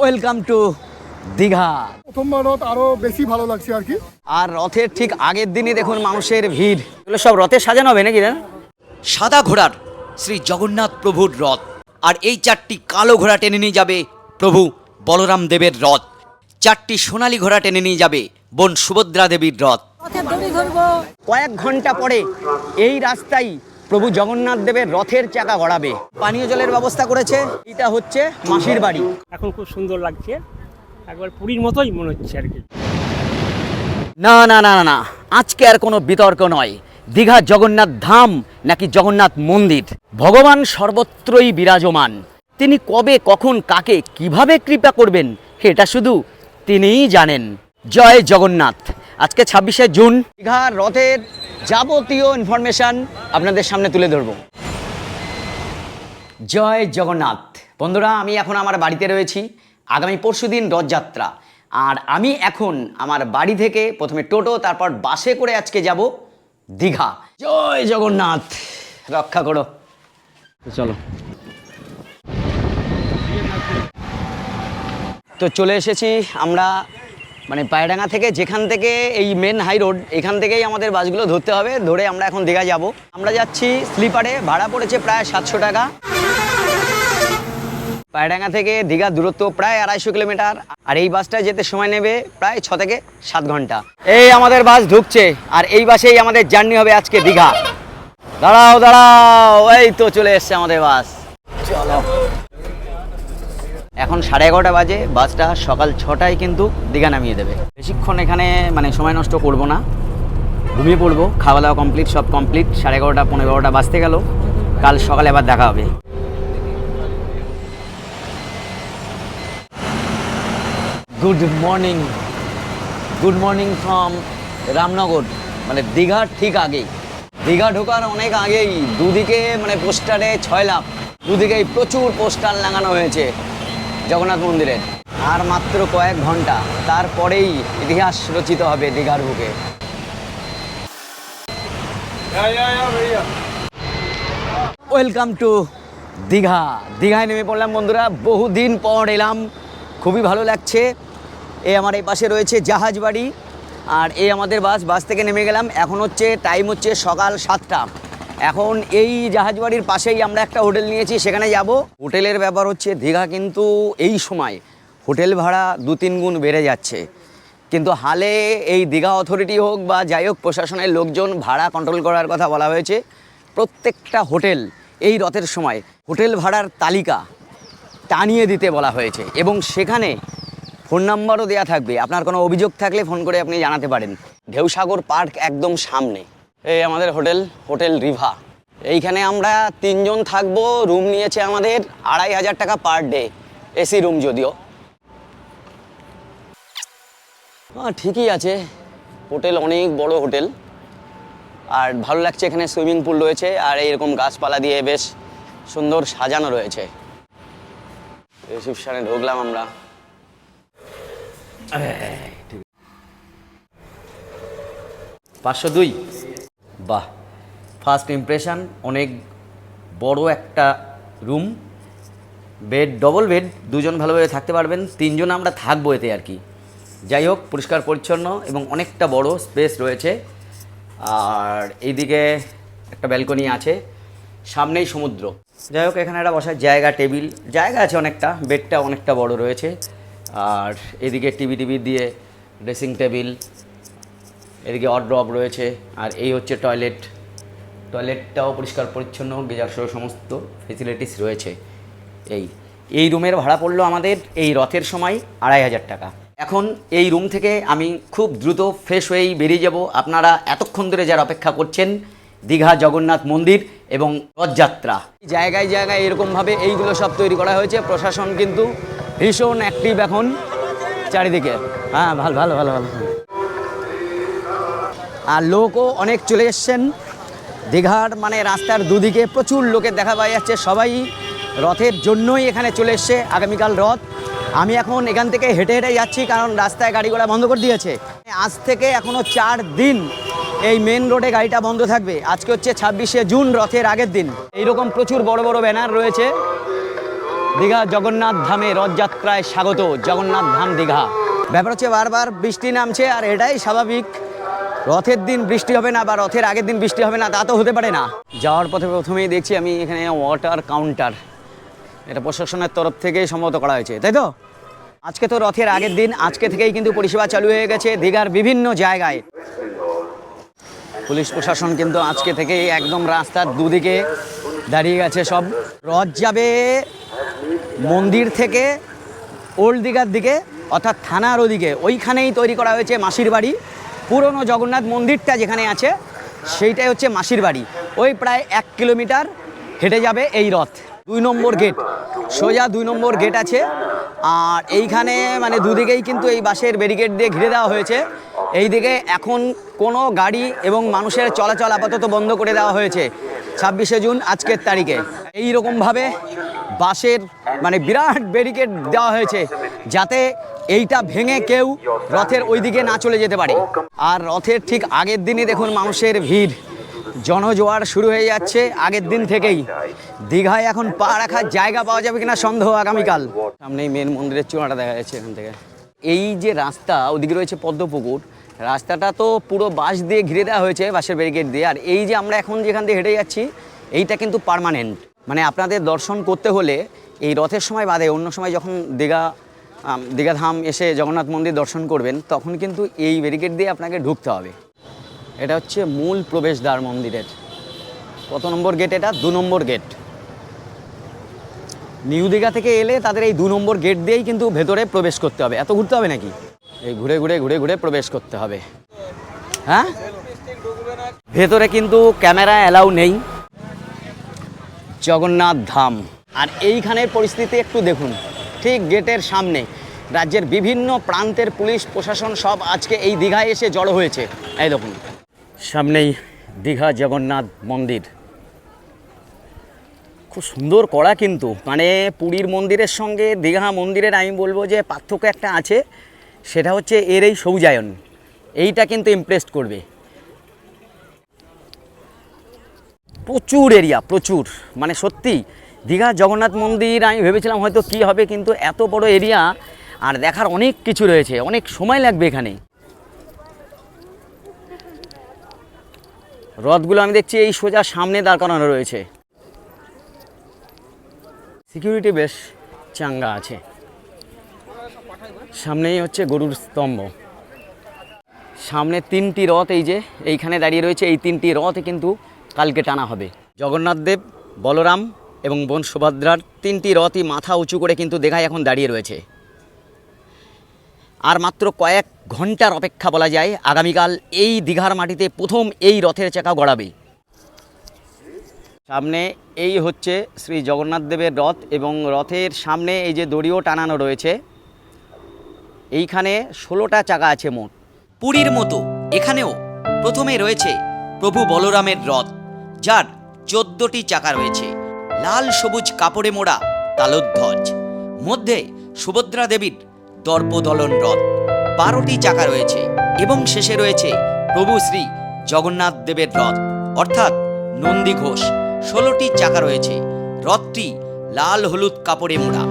Welcome to Digha প্রথমবার রথ আরও বেশি ভালো লাগছে আর কি। আর রথের ঠিক আগের দিনই দেখুন মানুষের ভিড়। এগুলো সব রথে সাজানো হবে নাকি না সাদা ঘোড়ার শ্রী জগন্নাথ প্রভুর রথ। আর এই চারটি কালো ঘোড়া টেনে নিয়ে যাবে প্রভু বলরাম দেবের রথ। চারটি সোনালী ঘোড়া টেনে নিয়ে যাবে বোন সুভদ্রা দেবীর রথ। কয়েক ঘণ্টা পরে এই রাস্তায় প্রভু জগন্নাথ দেবের রথের চাকা গড়াবে। পানীয় জলের ব্যবস্থা করেছে। এটা হচ্ছে মাসির বাড়ি। এখন খুব সুন্দর লাগছে। একবার পুরীর মতোই মনে হচ্ছে আর কি। না না না না আজকে আর কোনো বিতর্ক নয়। দীঘা জগন্নাথ ধাম নাকি জগন্নাথ মন্দির? ভগবান সর্বত্রই বিরাজমান। তিনি কবে কখন কাকে কীভাবে কৃপা করবেন এটা শুধু তিনিই জানেন। জয় জগন্নাথ। আজকে ছাব্বিশে জুন। দীঘার রথের যাবতীয় ইনফরমেশন আপনাদের সামনে তুলে ধরবো। জয় জগন্নাথ। বন্ধুরা, আমি এখন আমার বাড়িতে রয়েছি। আগামী পরশুদিন রথযাত্রা। আর আমি এখন আমার বাড়ি থেকে প্রথমে টোটো, তারপর বাসে করে আজকে যাব দীঘা। জয় জগন্নাথ। রক্ষা করো। চলো। তো চলে এসেছি আমরা মানে পায়ডাঙ্গা থেকে যেখান থেকে এই মেন হাই রোড এখান থেকেই আমাদের বাসগুলো ধরতে হবে, ধরে আমরা এখন দীঘা যাব। আমরা যাচ্ছি স্লিপারে, ভাড়া পড়েছে প্রায় সাতশো টাকা। পায়ডাঙ্গা থেকে দীঘার দূরত্ব প্রায় আড়াইশো কিলোমিটার, আর এই বাসটা যেতে সময় নেবে প্রায় ছ থেকে সাত ঘণ্টা। এই আমাদের বাস ঢুকছে, আর এই বাসেই আমাদের জার্নি হবে আজকে দীঘা। দাঁড়াও দাঁড়াও, এই তো চলে এসছে আমাদের বাস। চলো। এখন সাড়ে এগারোটা বাজে, বাসটা সকাল ছটায় কিন্তু দীঘা নামিয়ে দেবে। বেশিক্ষণ এখানে মানে সময় নষ্ট করব না। ঘুমিয়ে পড়ব, খাওয়া দাওয়া কমপ্লিট সব কমপ্লিট সাড়ে এগারোটা, পনেরো এগারোটা বাজতে গেল। কাল সকালে আবার দেখা হবে। Good morning good morning from Ramnagar মানে দীঘার ঠিক আগেই। দীঘা ঢোকার অনেক আগেই, দুদিকে মানে পোস্টারে ছয় লাখ দুদিকেই প্রচুর পোস্টার লাগানো হয়েছে। জগন্নাথ মন্দিরের আর মাত্র কয়েক ঘণ্টা, তারপরেই ইতিহাস রচিত হবে দীঘার বুকে। Welcome to Digha. দীঘায় নেমে পড়লাম বন্ধুরা, বহুদিন পর এলাম। খুবই ভালো লাগছে। এ আমার এই পাশে রয়েছে জাহাজ বাড়ি, আর এ আমাদের বাস বাস থেকে নেমে গেলাম। এখন হচ্ছে টাইম হচ্ছে সকাল সাতটা। এখন এই জাহাজ বাড়ির পাশেই আমরা একটা হোটেল নিয়েছি, সেখানে যাব। হোটেলের ব্যাপার হচ্ছে, দীঘা কিন্তু এই সময় হোটেল ভাড়া দু তিন গুণ বেড়ে যাচ্ছে। কিন্তু হালে এই দীঘা অথরিটি হোক বা যাই হোক প্রশাসনের লোকজন ভাড়া কন্ট্রোল করার কথা বলা হয়েছে, প্রত্যেকটা হোটেল এই রথের সময় হোটেল ভাড়ার তালিকা টানিয়ে দিতে বলা হয়েছে এবং সেখানে ফোন নাম্বারও দেওয়া থাকবে। আপনার কোনো অভিযোগ থাকলে ফোন করে আপনি জানাতে পারেন। ঢেউসাগর পার্ক একদম সামনে। এই আমাদের হোটেল হোটেল রিভা। এইখানে আমরা তিনজন থাকব, রুম নিয়েছে আমাদের আড়াই হাজার টাকা পার ডে, এসি রুম যদিও। হ্যাঁ ঠিকই আছে, হোটেল অনেক বড় হোটেল। আর ভালো লাগছে এখানে সুইমিং পুল রয়েছে, আর এইরকম গাছপালা দিয়ে বেশ সুন্দর সাজানো রয়েছে। রিসিপশনে ঢুকলাম আমরা। পাঁচশো দুই। বাহ ফার্স্ট ইমপ্রেশন অনেক বড় একটা রুম বেড ডবল বেড দুজন ভালোভাবে থাকতে পারবেন, তিনজন আমরা থাকব এতে আর কি। যাই হোক, পরিষ্কার, পরিচ্ছন্ন এবং অনেকটা বড় স্পেস রয়েছে। আর এইদিকে একটা ব্যালকনি আছে, সামনেই সমুদ্র। যাই হোক, এখানে একটা বসার জায়গা, টেবিল, জায়গা আছে অনেকটা বেডটা অনেকটা বড় রয়েছে। আর এদিকে টিভি টিভি দিয়ে ড্রেসিং টেবিল এদিকে অড্রপ রয়েছে, আর এই হচ্ছে টয়লেট টয়লেটটাও পরিষ্কার, পরিচ্ছন্ন, গিজার সহ সমস্ত ফেসিলিটিস রয়েছে। এই এই রুমের ভাড়া পড়ল আমাদের এই রথের সময় আড়াই হাজার টাকা। এখন এই রুম থেকে আমি খুব দ্রুত ফ্রেশ হয়েই বেরিয়ে যাব। আপনারা এতক্ষণ ধরে যারা অপেক্ষা করছেন, দীঘা, জগন্নাথ মন্দির এবং রথযাত্রা। জায়গায় জায়গায় এরকমভাবে এইগুলো সব তৈরি করা হয়েছে। প্রশাসন কিন্তু ভীষণ অ্যাক্টিভ এখন চারিদিকে। হ্যাঁ ভালো ভালো ভালো ভালো। আর লোকও অনেক চলে এসছেন। দীঘার মানে রাস্তার দুদিকে প্রচুর লোকের দেখা পাওয়া যাচ্ছে। সবাই রথের জন্যই এখানে চলে এসছে আগামীকাল রথ। আমি এখন এখান থেকে হেঁটে হেঁটে যাচ্ছি কারণ রাস্তায় গাড়ি ঘোড়া বন্ধ করে দিয়েছে। আজ থেকে এখনও চার দিন এই মেন রোডে গাড়িটা বন্ধ থাকবে। আজকে হচ্ছে ছাব্বিশে জুন, রথের আগের দিন। এইরকম প্রচুর বড় বড় ব্যানার রয়েছে। দীঘা জগন্নাথ ধামে রথযাত্রায় স্বাগত। জগন্নাথ ধাম দীঘা। ব্যাপার হচ্ছে বারবার বৃষ্টি নামছে আর এটাই স্বাভাবিক। রথের দিন বৃষ্টি হবে না বা রথের আগের দিন বৃষ্টি হবে না, তা তো হতে পারে না। যাওয়ার পথে প্রথমেই দেখছি আমি এখানে ওয়াটার কাউন্টার এটা প্রশাসনের তরফ থেকেই সম্মত করা হয়েছে, তাই তো? আজকে তো রথের আগের দিন, আজকে থেকেই কিন্তু পরিষেবা চালু হয়ে গেছে দীঘার বিভিন্ন জায়গায়। পুলিশ প্রশাসন কিন্তু আজকে থেকেই একদম রাস্তার দুদিকে দাঁড়িয়ে গেছে সব। রথ যাবে মন্দির থেকে ওল্ড দীঘার দিকে, অর্থাৎ থানার ওদিকে। ওইখানেই তৈরি করা হয়েছে মাসির বাড়ি। পুরনো জগন্নাথ মন্দিরটা যেখানে আছে, সেইটাই হচ্ছে মাসির বাড়ি। ওই প্রায় এক কিলোমিটার হেঁটে যাবে এই রথ। দুই নম্বর গেট সোজা দুই নম্বর গেট আছে। আর এইখানে মানে দুদিকেই কিন্তু এই বাসের ব্যারিকেড দিয়ে ঘিরে দেওয়া হয়েছে। এই দিকে এখন কোনো গাড়ি এবং মানুষের চলাচল আপাতত বন্ধ করে দেওয়া হয়েছে ছাব্বিশে জুন আজকের তারিখে। এই রকমভাবে বাসের মানে বিরাট ব্যারিকেড দেওয়া হয়েছে যাতে এইটা ভেঙে কেউ রথের ওই দিকে না চলে যেতে পারে। আর রথের ঠিক আগের দিনই দেখুন মানুষের ভিড়। জনজোয়ার শুরু হয়ে যাচ্ছে আগের দিন থেকেই। দীঘায় এখন পা রাখার জায়গা পাওয়া যাবে কিনা সন্দেহ আগামীকাল। সামনেই মেন মন্দিরের চূড়াটা দেখা যাচ্ছে এখান থেকে। এই যে রাস্তা, ওদিকে রয়েছে পদ্মপুকুর। রাস্তাটা তো পুরো বাঁশ দিয়ে ঘিরে দেওয়া হয়েছে বাঁশের ব্যারিকেড দিয়ে। আর এই যে আমরা এখন যেখান দিয়ে হেঁটে যাচ্ছি, এইটা কিন্তু পার্মানেন্ট মানে আপনাদের দর্শন করতে হলে এই রথের সময় বাদে অন্য সময় যখন দীঘা দীঘাধাম এসে জগন্নাথ মন্দির দর্শন করবেন, তখন কিন্তু এই ব্যারিকেড দিয়ে আপনাকে ঢুকতে হবে। এটা হচ্ছে মূল প্রবেশদ্বার মন্দিরের। কত নম্বর গেট এটা? দু নম্বর গেট নিউ দীঘা থেকে এলে তাদের এই দু নম্বর গেট দিয়েই কিন্তু ভেতরে প্রবেশ করতে হবে। এত ঘুরতে হবে নাকি? এই ঘুরে ঘুরে ঘুরে ঘুরে প্রবেশ করতে হবে। হ্যাঁ? ভেতরে কিন্তু ক্যামেরা অ্যালাউ নেই। জগন্নাথ ধাম। আর এইখানের পরিস্থিতি একটু দেখুন। ঠিক গেটের সামনে। রাজ্যের বিভিন্ন প্রান্তের পুলিশ, প্রশাসন সব আজকে এই দীঘায় এসে জড়ো হয়েছে। এই দেখুন। সামনেই দীঘা জগন্নাথ মন্দির। খুব সুন্দর করা কিন্তু। মানে পুরীর মন্দিরের সঙ্গে দীঘা মন্দিরের আমি বলব যে পার্থক্য একটা আছে, সেটা হচ্ছে এর এই সৌজায়ন এইটা কিন্তু ইমপ্রেস করবে। প্রচুর এরিয়া প্রচুর। মানে সত্যি দীঘা জগন্নাথ মন্দির, আমি ভেবেছিলাম হয়তো কি হবে, কিন্তু এত বড় এরিয়া আর দেখার অনেক কিছু রয়েছে, অনেক সময় লাগবে এখানে। রথগুলো আমি দেখছি এই সোজা সামনে দাঁড় করানো রয়েছে। সিকিউরিটি বেশ চাঙ্গা আছে। সামনেই হচ্ছে গরুর স্তম্ভ। সামনে তিনটি রথ, এই যে এইখানে দাঁড়িয়ে রয়েছে, এই তিনটি রথ কিন্তু কালকে টানা হবে। জগন্নাথ দেব, বলরাম এবং বোন সুভদ্রার তিনটি রথই মাথা উঁচু করে কিন্তু দেখায় এখন দাঁড়িয়ে রয়েছে। আর মাত্র কয়েক ঘণ্টার অপেক্ষা বলা যায়, আগামীকাল এই দীঘার মাটিতে প্রথম এই রথের চাকা গড়াবে। সামনে এই হচ্ছে শ্রী জগন্নাথ দেবের রথ এবং রথের সামনে এই যে দড়িও টানানো রয়েছে, এইখানে ষোলোটা চাকা আছে মোট। পুরীর মতো এখানেও প্রথমে রয়েছে প্রভু বলরামের রথ, যার চোদ্দটি চাকা রয়েছে। লাল সবুজ কাপড়ে মোড়া তালোধ্বজ মধ্যে সুভদ্রা দেবীর দর্পদলন রথ। বারোটি চাকা রয়েছে এবং শেষে রয়েছে প্রভু শ্রী জগন্নাথ দেবের রথ। অর্থাৎ নন্দী ঘোষ, ষোলোটি চাকা রয়েছে। রথটি লাল হলুদ কাপড়ে মোড়া।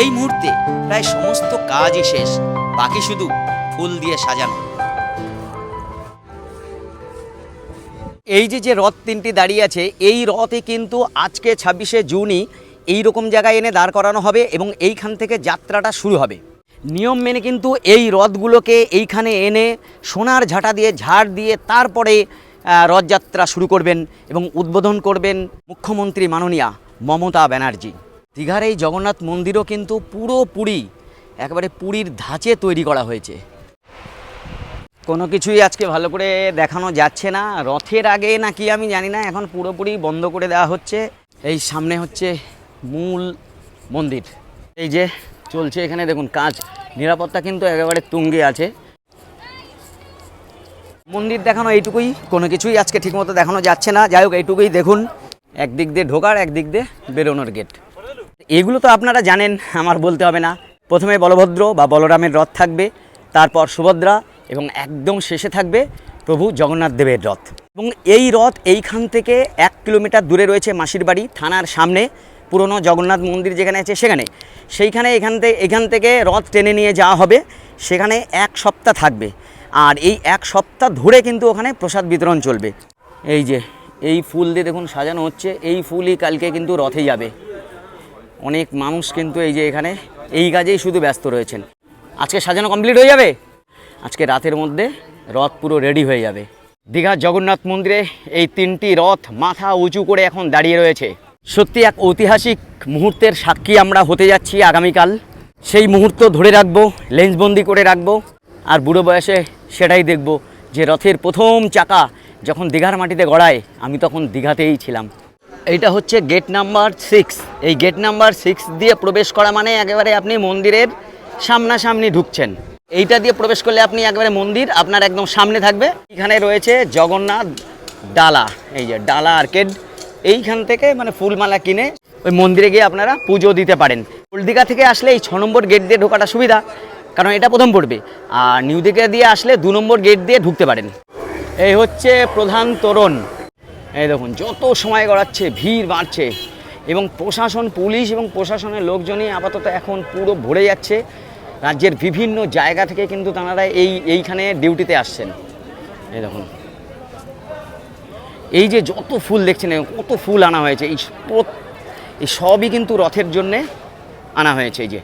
এই মুহূর্তে প্রায় সমস্ত কাজই শেষ। বাকি শুধু ফুল দিয়ে সাজানো। এই যে যে রথ তিনটি দাঁড়িয়ে আছে, এই রথে কিন্তু আজকে ছাব্বিশে জুনই এই রকম জায়গায় এনে দাঁড় করানো হবে এবং এইখান থেকে যাত্রাটা শুরু হবে। নিয়ম মেনে কিন্তু এই রথগুলোকে এইখানে এনে সোনার ঝাঁটা দিয়ে, ঝাড় দিয়ে তারপরে রথযাত্রা শুরু করবেন এবং উদ্বোধন করবেন মুখ্যমন্ত্রী মাননীয়া মমতা ব্যানার্জি। দীঘার এই জগন্নাথ মন্দিরও কিন্তু পুরোপুরি একেবারে পুরীর ধাঁচে তৈরি করা হয়েছে। কোনো কিছুই আজকে ভালো করে দেখানো যাচ্ছে না। রথের আগে নাকি আমি জানি না, এখন পুরোপুরি বন্ধ করে দেওয়া হচ্ছে। এই সামনে হচ্ছে মূল মন্দির। এই যে চলছে এখানে দেখুন কাজ। নিরাপত্তা কিন্তু একেবারে তুঙ্গে আছে। মন্দির দেখানো এইটুকুই, কোনো কিছুই আজকে ঠিকমতো দেখানো যাচ্ছে না। যাই হোক, এইটুকুই দেখুন। একদিক দিয়ে ঢোকার, একদিক দিয়ে বেরোনোর গেট এগুলো তো আপনারা জানেন, আমার বলতে হবে না। প্রথমে বলভদ্র বা বলরামের রথ থাকবে, তারপর সুভদ্রা এবং একদম শেষে থাকবে প্রভু জগন্নাথ দেবের রথ। এবং এই রথ এইখান থেকে এক কিলোমিটার দূরে রয়েছে মাসির বাড়ি থানার সামনে, পুরনো জগন্নাথ মন্দির যেখানে আছে সেখানে। সেইখানে এখান থেকে এখান থেকে রথ টেনে নিয়ে যাওয়া হবে, সেখানে এক সপ্তাহ থাকবে। আর এই এক সপ্তাহ ধরে কিন্তু ওখানে প্রসাদ বিতরণ চলবে। এই যে, এই ফুল দিয়ে দেখুন সাজানো হচ্ছে, এই ফুলই কালকে কিন্তু রথে যাবে। অনেক মানুষ কিন্তু এই যে এখানে, এই কাজেই শুধু ব্যস্ত রয়েছেন। আজকে সাজানো কমপ্লিট হয়ে যাবে? আজকে রাতের মধ্যে রথ পুরো রেডি হয়ে যাবে। দীঘার জগন্নাথ মন্দিরে এই তিনটি রথ মাথা উঁচু করে এখন দাঁড়িয়ে রয়েছে। সত্যি এক ঐতিহাসিক মুহূর্তের সাক্ষী আমরা হতে যাচ্ছি আগামীকাল। সেই মুহূর্ত ধরে রাখব লেন্সবন্দি করে রাখব, আর বুড়ো বয়সে সেটাই দেখব যে রথের প্রথম চাকা যখন দীঘার মাটিতে গড়ায়, আমি তখন দীঘাতেই ছিলাম। এইটা হচ্ছে গেট নাম্বার সিক্স এই গেট নাম্বার সিক্স দিয়ে প্রবেশ করা মানে একেবারে আপনি মন্দিরের সামনাসামনি ঢুকছেন। এইটা দিয়ে প্রবেশ করলে আপনি একবারে মন্দির, আপনার একদম সামনে থাকবে। এখানে রয়েছে জগন্নাথ ডালা, এই যে ডালা আর্কেড। এইখান থেকে মানে ফুলমালা কিনে ওই মন্দিরে গিয়ে আপনারা পুজো দিতে পারেন। ওল্ড দীঘা থেকে আসলে এই ছ নম্বর গেট দিয়ে ঢোকাটা সুবিধা, কারণ এটা প্রথম পড়বে। আর নিউ দিঘা দিয়ে আসলে দু নম্বর গেট দিয়ে ঢুকতে পারেন। এই হচ্ছে প্রধান তোরণ। এই দেখুন, যত সময় গড়াচ্ছে, ভিড় বাড়ছে। এবং প্রশাসন, পুলিশ এবং প্রশাসনের লোকজনই আপাতত এখন পুরো ভরে যাচ্ছে। রাজ্যের বিভিন্ন জায়গা থেকে কিন্তু তাঁরা এই এইখানে ডিউটিতে আসছেন। এই দেখুন। এই যে যত ফুল দেখছেন কত ফুল আনা হয়েছে, এই এই সবই কিন্তু রথের জন্যে আনা হয়েছে। এই যে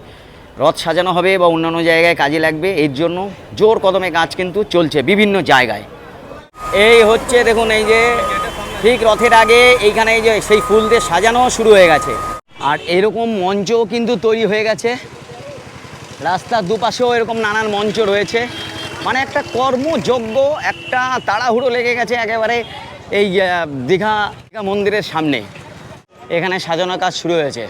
রথ সাজানো হবে বা অন্যান্য জায়গায় কাজে লাগবে, এর জন্য জোর কদমে কাজ কিন্তু চলছে বিভিন্ন জায়গায়। এই হচ্ছে দেখুন, এই যে ঠিক রথের আগে এইখানে এই যে সেই ফুল দিয়ে সাজানো শুরু হয়ে গেছে। আর এরকম মঞ্চও কিন্তু তৈরি হয়ে গেছে। রাস্তার দুপাশেও এরকম নানান মঞ্চ রয়েছে। মানে একটা কর্মযোগ্য একটা তাড়াহুড়ো লেগে গেছে একেবারে এই দীঘা দীঘা মন্দিরের সামনে। এখানে সাজানোর কাজ শুরু হয়েছে।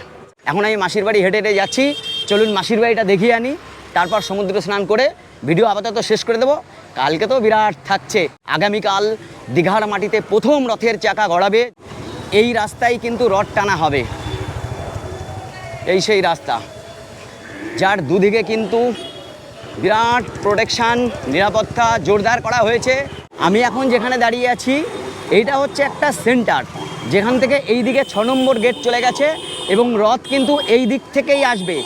এখন আমি মাসির বাড়ি হেঁটে হেঁটে যাচ্ছি। চলুন মাসির বাড়িটা দেখিয়ে আনি। তারপর সমুদ্র স্নান করে ভিডিও আপাতত শেষ করে দেবো। কালকে তো বিরাট থাকছে। আগামীকাল দীঘার মাটিতে প্রথম রথের চাকা গড়াবে। এই রাস্তায় কিন্তু রথ টানা হবে। এই সেই রাস্তা। যার দুদিকে কিন্তু বিরাট প্রোটেকশান নিরাপত্তা জোরদার করা হয়েছে। আমি এখন যেখানে দাঁড়িয়ে আছি, এইটা হচ্ছে একটা সেন্টার যেখান থেকে এই দিকে ছ নম্বর গেট চলে গেছে এবং রথ কিন্তু এই দিক থেকেই আসবে।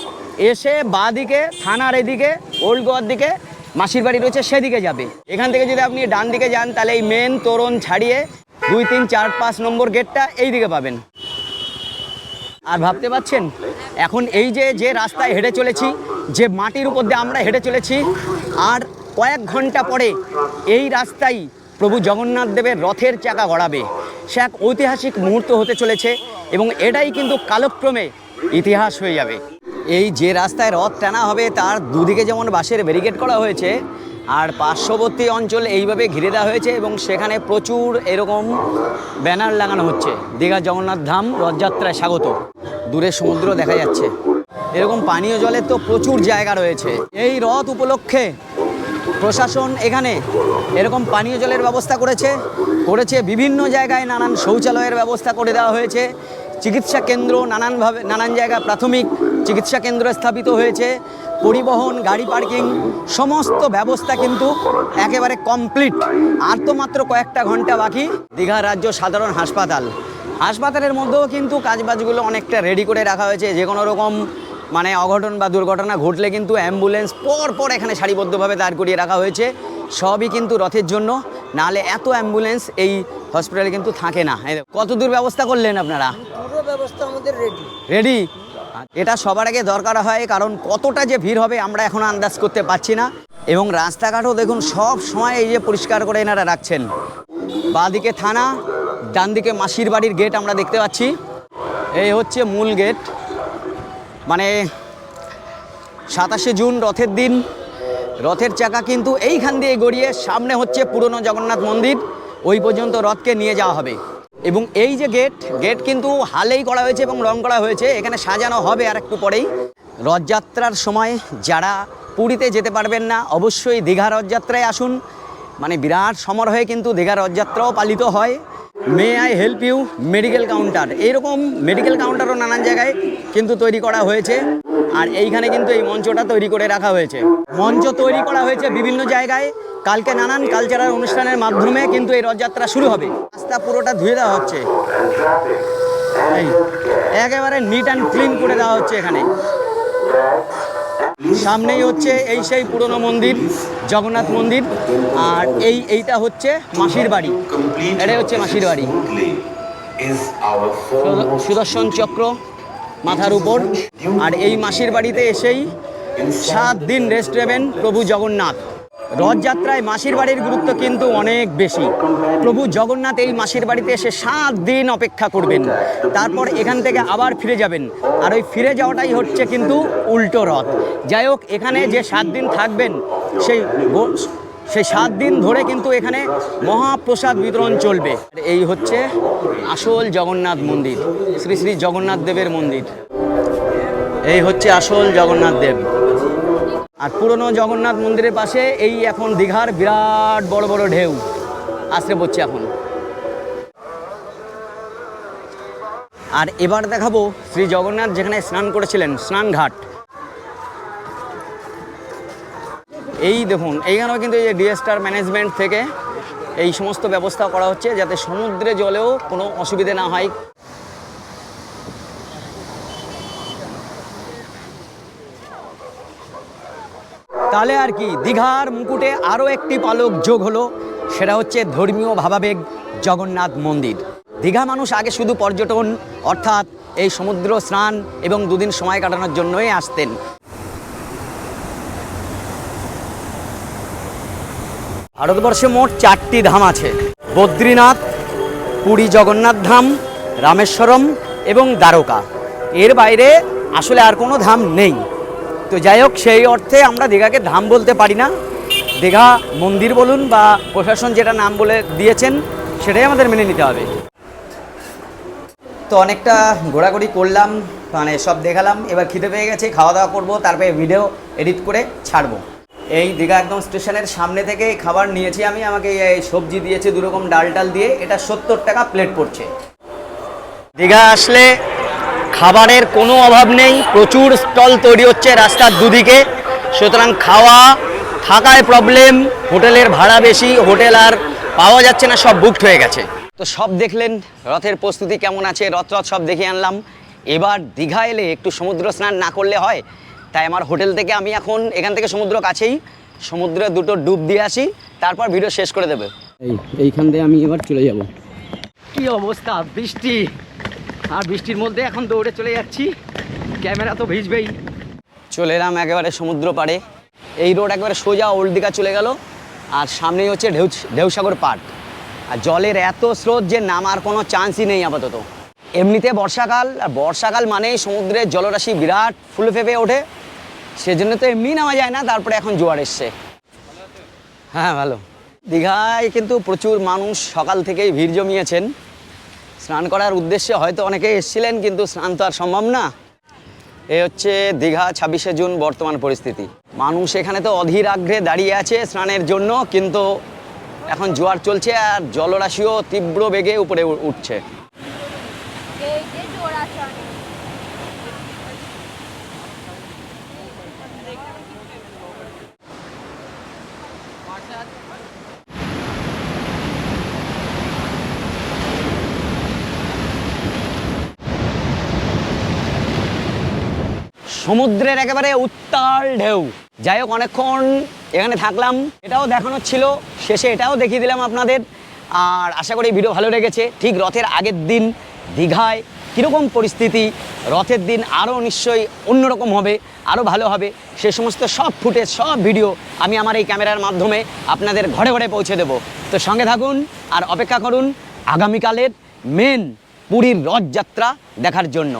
এসে বাঁ দিকে থানার এদিকে ওল্ড গোয়ার দিকে, মাসির বাড়ি রয়েছে সেদিকে যাবে। এখান থেকে যদি আপনি ডান দিকে যান, তাহলে এই মেন তোরণ ছাড়িয়ে দুই তিন চার পাঁচ নম্বর গেটটা এই দিকে পাবেন। আর ভাবতে পাচ্ছেন এখন এই যে যে রাস্তায় হেঁটে চলেছি, যে মাটির উপর দিয়ে আমরা হেঁটে চলেছি, আর কয়েক ঘণ্টা পরে এই রাস্তায় প্রভু জগন্নাথ দেবের রথের চাকা গড়াবে। সে এক ঐতিহাসিক মুহূর্ত হতে চলেছে এবং এটাই কিন্তু কালক্রমে ইতিহাস হয়ে যাবে। এই যে রাস্তায় রথ টানা হবে, তার দুদিকে যেমন বাঁশের ব্যারিকেড করা হয়েছে আর পার্শ্ববর্তী অঞ্চল এইভাবে ঘিরে দেওয়া হয়েছে এবং সেখানে প্রচুর এরকম ব্যানার লাগানো হচ্ছে। দীঘা জগন্নাথ ধাম রথযাত্রায় স্বাগত। দূরে সমুদ্র দেখা যাচ্ছে। এরকম পানীয় জলের তো প্রচুর জায়গা রয়েছে। এই রথ উপলক্ষে প্রশাসন এখানে এরকম পানীয় জলের ব্যবস্থা করেছে। করেছে বিভিন্ন জায়গায় নানান শৌচালয়ের ব্যবস্থা করে দেওয়া হয়েছে। চিকিৎসা কেন্দ্র নানানভাবে নানান জায়গায় প্রাথমিক চিকিৎসা কেন্দ্র স্থাপিত হয়েছে। পরিবহন গাড়ি পার্কিং সমস্ত ব্যবস্থা কিন্তু একেবারে কমপ্লিট আর তো মাত্র কয়েকটা ঘণ্টা বাকি। দীঘা রাজ্য সাধারণ হাসপাতাল। হাসপাতালের মধ্যেও কিন্তু কাজবাজগুলো অনেকটা রেডি করে রাখা হয়েছে। যে কোনো রকম মানে অঘটন বা দুর্ঘটনা ঘটলে কিন্তু অ্যাম্বুলেন্স পর পর এখানে সারিবদ্ধভাবে দাঁড় করিয়ে রাখা হয়েছে। সবই কিন্তু রথের জন্য। নাহলে এত অ্যাম্বুলেন্স এই হসপিটালে কিন্তু থাকে না। কত দূর ব্যবস্থা করলেন আপনারা? পুরো ব্যবস্থা আমাদের রেডি রেডি এটা সবার আগে দরকার হয়, কারণ কতটা যে ভিড় হবে আমরা এখন আন্দাজ করতে পারছি না। এবং রাস্তাঘাটও দেখুন, সব সময় এই যে পরিষ্কার করে এনারা রাখছেন। বাঁদিকে থানা ডান দিকে মাসির বাড়ির গেট আমরা দেখতে পাচ্ছি। এই হচ্ছে মূল গেট। মানে সাতাশে জুন রথের দিন। রথের চাকা কিন্তু এইখান দিয়ে গড়িয়ে সামনে হচ্ছে পুরনো জগন্নাথ মন্দির। ওই পর্যন্ত রথকে নিয়ে যাওয়া হবে। এবং এই যে গেট গেট কিন্তু হালেই করা হয়েছে এবং রং করা হয়েছে, এখানে সাজানো হবে আর একটু পরেই। রথযাত্রার সময় যারা পুরীতে যেতে পারবেন না, অবশ্যই দীঘা রথযাত্রায় আসুন। মানে বিরাট সমারোহে কিন্তু দীঘা রথযাত্রাও পালিত হয়। May I help you medical counter এইরকম মেডিকেল কাউন্টারও নানান জায়গায় কিন্তু তৈরি করা হয়েছে। আর এইখানে কিন্তু এই মঞ্চটা তৈরি করে রাখা হয়েছে। মঞ্চ তৈরি করা হয়েছে বিভিন্ন জায়গায়। কালকে নানান কালচারাল অনুষ্ঠানের মাধ্যমে কিন্তু এই রথযাত্রা শুরু হবে। রাস্তা পুরোটা ধুয়ে দেওয়া হচ্ছে। এই, একেবারে নিট অ্যান্ড ক্লিন করে দেওয়া হচ্ছে এখানে। সামনেই হচ্ছে এই সেই পুরনো মন্দির, জগন্নাথ মন্দির, আর এই, এইটা হচ্ছে মাসির বাড়ি। এটাই হচ্ছে মাসির বাড়ি। সুদর্শন চক্র মাথার উপর। আর এই মাসির বাড়িতে এসেই সাত দিন রেস্ট নেবেন প্রভু জগন্নাথ। রথযাত্রায় মাসির বাড়ির গুরুত্ব কিন্তু অনেক বেশি। প্রভু জগন্নাথ এই মাসির বাড়িতে এসে সাত দিন অপেক্ষা করবেন। তারপর এখান থেকে আবার ফিরে যাবেন। আর ওই ফিরে যাওয়াটাই হচ্ছে কিন্তু উল্টো রথ। যাই হোক, এখানে যে সাত দিন থাকবেন, সেই সেই সাত দিন ধরে কিন্তু এখানে মহাপ্রসাদ বিতরণ চলবে। এই হচ্ছে আসল জগন্নাথ মন্দির, শ্রী শ্রী জগন্নাথ দেবের মন্দির। এই হচ্ছে আসল জগন্নাথ দেব। আর পুরনো জগন্নাথ মন্দিরের পাশে এই এখন দীঘার বিরাট বড় বড় ঢেউ। আশ্রে পড়ছে এখন। আর এবার দেখাবো শ্রী জগন্নাথ যেখানে স্নান করেছিলেন, স্নানঘাট। এই দেখুন, এইখানেও কিন্তু এই ডিএস্টার ম্যানেজমেন্ট থেকে এই সমস্ত ব্যবস্থা করা হচ্ছে যাতে সমুদ্রে জলেও কোনো অসুবিধে না হয়। তাহলে আর কি, দীঘার মুকুটে আরও একটি পালক যোগ হলো, সেটা হচ্ছে ধর্মীয় ভাবাবেগ, জগন্নাথ মন্দির। দীঘা মানুষ আগে শুধু পর্যটন, অর্থাৎ এই সমুদ্র স্নান এবং দুদিন সময় কাটানোর জন্যই আসতেন। ভারতবর্ষে মোট চারটি ধাম আছে, বদ্রীনাথ, পুরী জগন্নাথ ধাম, রামেশ্বরম এবং দ্বারকা। এর বাইরে আসলে আর কোনো ধাম নেই। তো যাই হোক, সেই অর্থে আমরা দীঘাকে ধাম বলতে পারি না। দীঘা মন্দির বলুন বা প্রশাসন যেটা নাম বলে দিয়েছেন, সেটাই আমাদের মেনে নিতে হবে। তো অনেকটা ঘোরাঘুরি করলাম মানে সব দেখালাম, এবার খিদে পেয়ে গেছে খাওয়া দাওয়া করব, তারপরে ভিডিও এডিট করে ছাড়বো। এই দীঘা একদম স্টেশনের সামনে থেকে খাবার নিয়েছি আমি, আমাকে সবজি দিয়েছে দুরকম ডাল টাল দিয়ে, এটা সত্তর টাকা প্লেট পড়ছে। দীঘা আসলে খাবারের কোনো অভাব নেই প্রচুর স্টল তৈরি হচ্ছে রাস্তার দুদিকে। সুতরাং খাওয়া থাকায় প্রবলেম হোটেলের ভাড়া বেশি হোটেল আর পাওয়া যাচ্ছে না সব বুকড হয়ে গেছে। তো সব দেখলেন রথের প্রস্তুতি কেমন আছে? রথ রথ সব দেখে আনলাম। এবার দীঘা এলে একটু সমুদ্র স্নান না করলে হয় তাই আমার হোটেল থেকে আমি এখন এখান থেকে সমুদ্র কাছেই সমুদ্রে দুটো ডুব দিয়ে আসি তারপর ভিডিও শেষ করে দেবে। এইখান দিয়ে আমি এবার চলে যাব। কি অবস্থা? বৃষ্টি? আর বৃষ্টির মধ্যে এখন দৌড়ে চলে যাচ্ছি। ক্যামেরা তো ভিজবেই। চলে এলাম একেবারে সমুদ্র পাড়ে। এই রোড একেবারে সোজা ওল্ড দীঘা চলে গেল। আর সামনেই হচ্ছে ঢেউ ঢেউসাগর পার্ক আর জলের এত স্রোত যে নামার কোনো চান্সই নেই আপাতত। এমনিতে বর্ষাকাল, আর বর্ষাকাল মানেই সমুদ্রের জলরাশি বিরাট ফুলে ফেপে ওঠে। সেজন্য তো এমনি নামা যায় না, তারপরে এখন জোয়ার এসছে। হ্যাঁ ভালো। দীঘায় কিন্তু প্রচুর মানুষ সকাল থেকেই ভিড় জমিয়েছেন। স্নান করার উদ্দেশ্যে হয়তো অনেকে এসেছিলেন, কিন্তু স্নান তো আর সম্ভব না। এ হচ্ছে দীঘা ছাব্বিশে জুন বর্তমান পরিস্থিতি। মানুষ এখানে তো অধীর আগ্রহে দাঁড়িয়ে আছে স্নানের জন্য, কিন্তু এখন জোয়ার চলছে আর জলরাশিও তীব্র বেগে উপরে উঠছে। সমুদ্রের একেবারে উত্তাল ঢেউ। যাই হোক, অনেকক্ষণ এখানে থাকলাম। এটাও দেখানো ছিল। শেষে এটাও দেখিয়ে দিলাম আপনাদের। আর আশা করি ভিডিও ভালো লেগেছে। ঠিক রথের আগের দিন দীঘায় কীরকম পরিস্থিতি, রথের দিন আরও নিশ্চয়ই অন্যরকম হবে, আরও ভালো হবে। সে সমস্ত সব ফুটেজ, সব ভিডিও আমি আমার এই ক্যামেরার মাধ্যমে আপনাদের ঘরে ঘরে পৌঁছে দেব। তো সঙ্গে থাকুন আর অপেক্ষা করুন আগামীকালের মেন পুরীর রথযাত্রা দেখার জন্য।